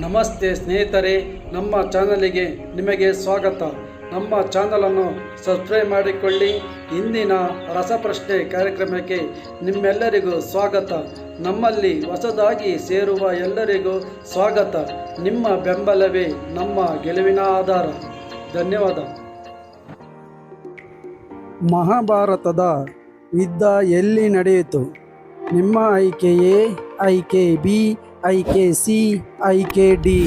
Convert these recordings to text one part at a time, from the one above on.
ನಮಸ್ತೆ ಸ್ನೇಹಿತರೆ, ನಮ್ಮ ಚಾನಲಿಗೆ ನಿಮಗೆ ಸ್ವಾಗತ. ನಮ್ಮ ಚಾನಲನ್ನು ಸಬ್ಸ್ಕ್ರೈಬ್ ಮಾಡಿಕೊಳ್ಳಿ. ಇಂದಿನ ರಸಪ್ರಶ್ನೆ ಕಾರ್ಯಕ್ರಮಕ್ಕೆ ನಿಮ್ಮೆಲ್ಲರಿಗೂ ಸ್ವಾಗತ. ನಮ್ಮಲ್ಲಿ ಹೊಸದಾಗಿ ಸೇರುವ ಎಲ್ಲರಿಗೂ ಸ್ವಾಗತ. ನಿಮ್ಮ ಬೆಂಬಲವೇ ನಮ್ಮ ಗೆಲುವಿನ ಆಧಾರ. ಧನ್ಯವಾದ. ಮಹಾಭಾರತದ ಯುದ್ಧ ಎಲ್ಲಿ ನಡೆಯಿತು? ನಿಮ್ಮ ಆಯ್ಕೆ ಎ ಆಯ್ಕೆ ಬಿ ಆಯ್ಕೆ ಸಿ ಐ ಕೆ ಡಿ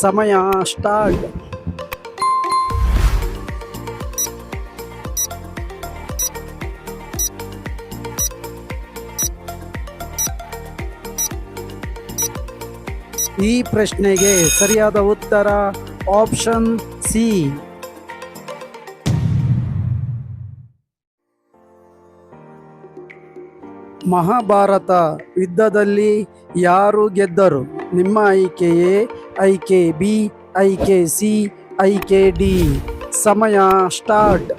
ಸಮಯ ಸ್ಟಾರ್ಟ್. ಈ ಪ್ರಶ್ನೆಗೆ ಸರಿಯಾದ ಉತ್ತರ ಆಪ್ಷನ್ ಸಿ. ಮಹಾಭಾರತ ಯುದ್ಧದಲ್ಲಿ ಯಾರು ಗೆದ್ದರು? ನಿಮ್ಮ ಆಯ್ಕೆ ಎ ಐಕೆ ಬಿ, ಐಕೆ ಸಿ, ಐಕೆ ಡಿ. ಸಮಯ ಸ್ಟಾರ್ಟ್.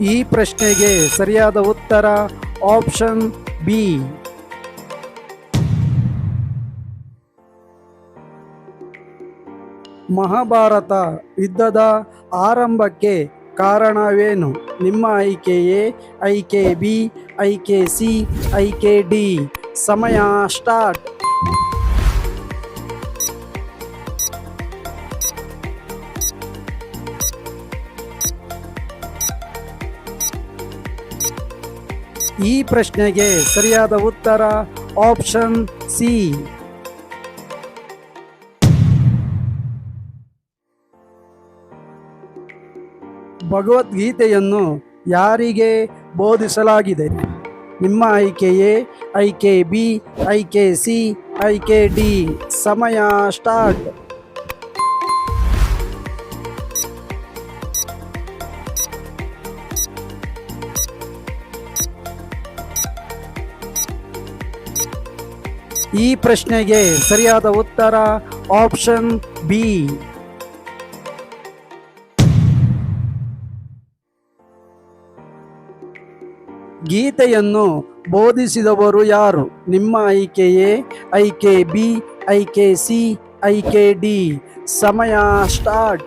ಈ ಪ್ರಶ್ನೆಗೆ ಸರಿಯಾದ ಉತ್ತರ ಆಪ್ಷನ್ ಬಿ. ಮಹಾಭಾರತ ಯುದ್ಧದ ಆರಂಭಕ್ಕೆ ಕಾರಣವೇನು? ನಿಮ್ಮ ಆಯ್ಕೆ ಎ ಐಕೆ ಬಿ ಐಕೆ ಸಿ ಐಕೆ ಡಿ ಸಮಯ ಸ್ಟಾರ್ಟ್. ಈ ಪ್ರಶ್ನೆಗೆ ಸರಿಯಾದ ಉತ್ತರ ಆಪ್ಷನ್ ಸಿ. ಭಗವದ್ಗೀತೆಯನ್ನು ಯಾರಿಗೆ ಬೋಧಿಸಲಾಗಿದೆ? ನಿಮ್ಮ ಆಯ್ಕೆ ಎ ಆಯ್ಕೆ ಬಿ ಐಕೆ ಸಿ ಐಕೆ ಡಿ. ಸಮಯ ಸ್ಟಾರ್ಟ್. ಈ ಪ್ರಶ್ನೆಗೆ ಸರಿಯಾದ ಉತ್ತರ ಆಪ್ಷನ್ ಬಿ. ಗೀತೆಯನ್ನು ಬೋಧಿಸಿದವರು ಯಾರು? ನಿಮ್ಮ ಆಯ್ಕೆ ಎ ಐಕೆ ಬಿ, ಐಕೆ ಸಿ, ಐಕೆ ಡಿ. ಸಮಯ ಸ್ಟಾರ್ಟ್.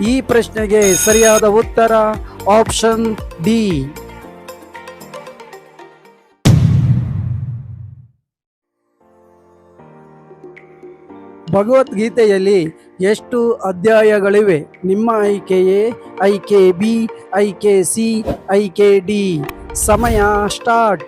ಈ ಪ್ರಶ್ನೆಗೆ ಸರಿಯಾದ ಉತ್ತರ ಆಪ್ಷನ್ ಡಿ. ಭಗವದ್ಗೀತೆಯಲ್ಲಿ ಎಷ್ಟು ಅಧ್ಯಾಯಗಳಿವೆ? ನಿಮ್ಮ ಆಯ್ಕೆ ಎ ಕೆ ಬಿ, ಆಯ್ಕೆ ಸಿ, ಆಯ್ಕೆ ಡಿ. ಸಮಯ ಸ್ಟಾರ್ಟ್.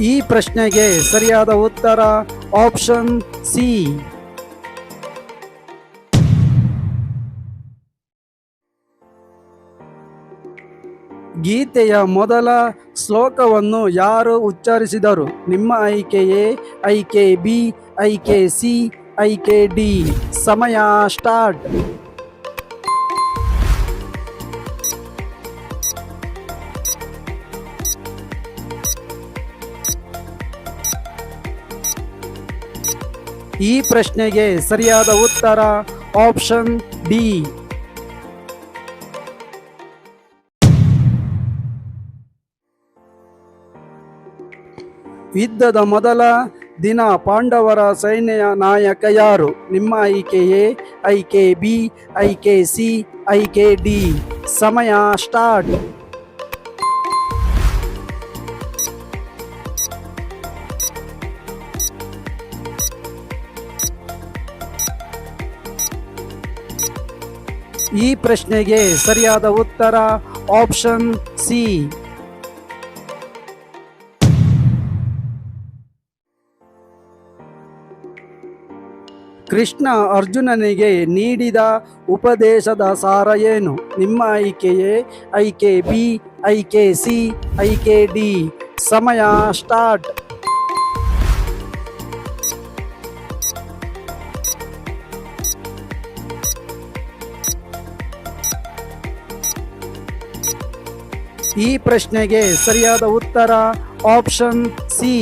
ಈ ಪ್ರಶ್ನೆಗೆ ಸರಿಯಾದ ಉತ್ತರ ಆಪ್ಷನ್ ಸಿ. ಗೀತೆಯ ಮೊದಲ ಶ್ಲೋಕವನ್ನು ಯಾರು ಉಚ್ಚರಿಸಿದರು? ನಿಮ್ಮ ಆಯ್ಕೆ ಎ ಐಕೆ ಬಿ ಐಕೆ ಸಿ ಐಕೆ ಡಿ. ಸಮಯ ಸ್ಟಾರ್ಟ್. ಈ ಪ್ರಶ್ನೆಗೆ ಸರಿಯಾದ ಉತ್ತರ ಆಪ್ಷನ್ ಡಿ. ಯುದ್ಧದ ಮೊದಲ ದಿನ ಪಾಂಡವರ ಸೈನ್ಯ ನಾಯಕ ಯಾರು? ನಿಮ್ಮ ಆಯ್ಕೆ ಎ ಕೆ ಬಿ ಆಯ್ಕೆ ಸಿ ಆಯ್ಕೆ ಡಿ ಸಮಯ ಸ್ಟಾರ್ಟ್. ಈ ಪ್ರಶ್ನೆಗೆ ಸರಿಯಾದ ಉತ್ತರ ಆಪ್ಷನ್ ಸಿ. ಕೃಷ್ಣ ಅರ್ಜುನನಿಗೆ ನೀಡಿದ ಉಪದೇಶದ ಸಾರ ಏನು? ನಿಮ್ಮ ಆಯ್ಕೆಯೇ? ಆಯ್ಕೆ ಬಿ ಐಕೆ ಸಿ ಐಕೆ ಡಿ. ಸಮಯ ಸ್ಟಾರ್ಟ್. ಈ ಪ್ರಶ್ನೆಗೆ ಸರಿಯಾದ ಉತ್ತರ ಆಪ್ಷನ್ ಸಿ.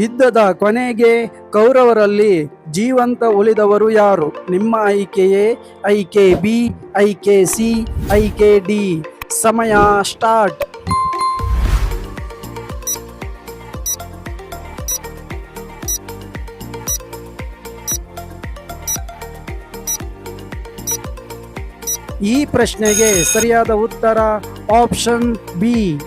ಯುದ್ಧದ ಕೊನೆಗೆ ಕೌರವರಲ್ಲಿ ಜೀವಂತ ಉಳಿದವರು ಯಾರು? ನಿಮ್ಮ ಆಯ್ಕೆಯೇ? ಐಕೆ ಬಿ ಐಕೆ ಸಿ ಐಕೆ ಡಿ. ಸಮಯ ಸ್ಟಾರ್ಟ್. ಈ ಪ್ರಶ್ನೆಗೆ ಸರಿಯಾದ ಉತ್ತರ ಆಪ್ಷನ್ ಬಿ.